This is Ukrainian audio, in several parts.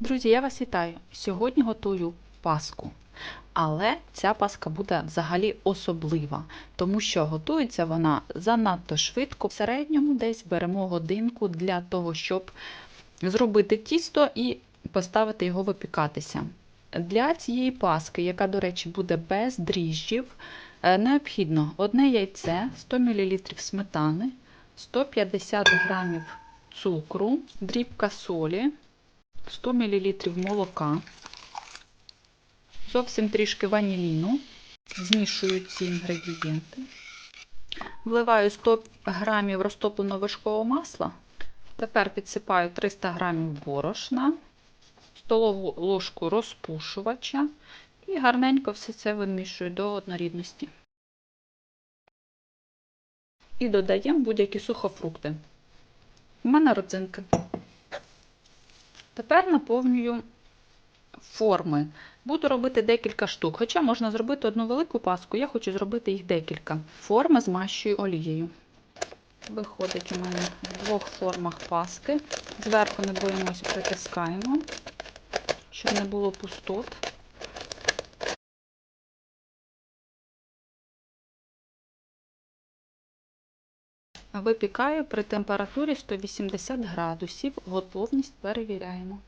Друзі, я вас вітаю! Сьогодні готую паску. Але ця паска буде взагалі особлива, тому що готується вона занадто швидко. В середньому десь беремо годинку для того, щоб зробити тісто і поставити його випікатися. Для цієї паски, яка, до речі, буде без дріжджів, е, необхідно одне яйце, 100 мл сметани, 150 г цукру, дрібка солі. 100 мл молока, зовсім трішки ваніліну, змішую ці інгредієнти. Вливаю 100 г розтопленого вершкового масла. Тепер підсипаю 300 г борошна, столову ложку розпушувача і гарненько все це вимішую до однорідності. І додаємо будь-які сухофрукти. У мене родзинки. Тепер наповнюю форми. Буду робити декілька штук, хоча можна зробити одну велику паску, я хочу зробити їх декілька. Форми змащую олією. Виходить у мене в двох формах паски. Зверху не боїмося притискаємо, щоб не було пустот. Випікаю при температурі 180 градусів, готовність перевіряємо.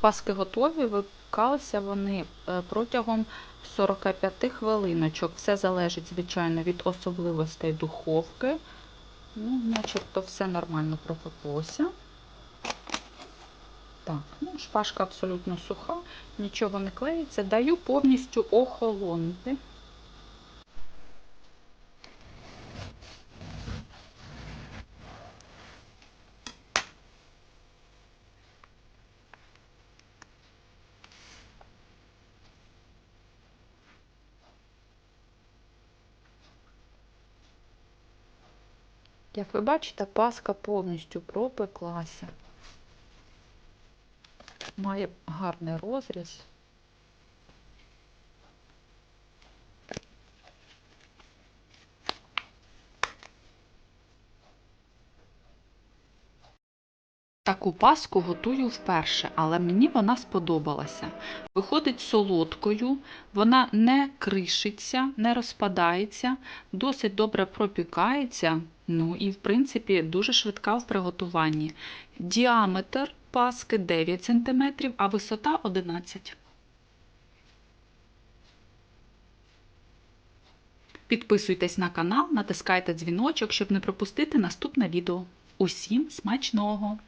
Паски готові, випікалися вони е, протягом 45 хвилиночок. Все залежить, звичайно, від особливостей духовки. Ну, Начебто все нормально пропеклося. Так, ну, шпажка абсолютно суха, нічого не клеїться. Даю повністю охолонути. Як ви бачите, паска повністю пропеклася. Має гарний розріз. Таку паску готую вперше, але мені вона сподобалася. Виходить солодкою, вона не кришиться, не розпадається, досить добре пропікається. Ну і, в принципі, дуже швидка в приготуванні. Діаметр паски 9 см, а висота 11 Підписуйтесь на канал, натискайте дзвіночок, щоб не пропустити наступне відео. Усім смачного!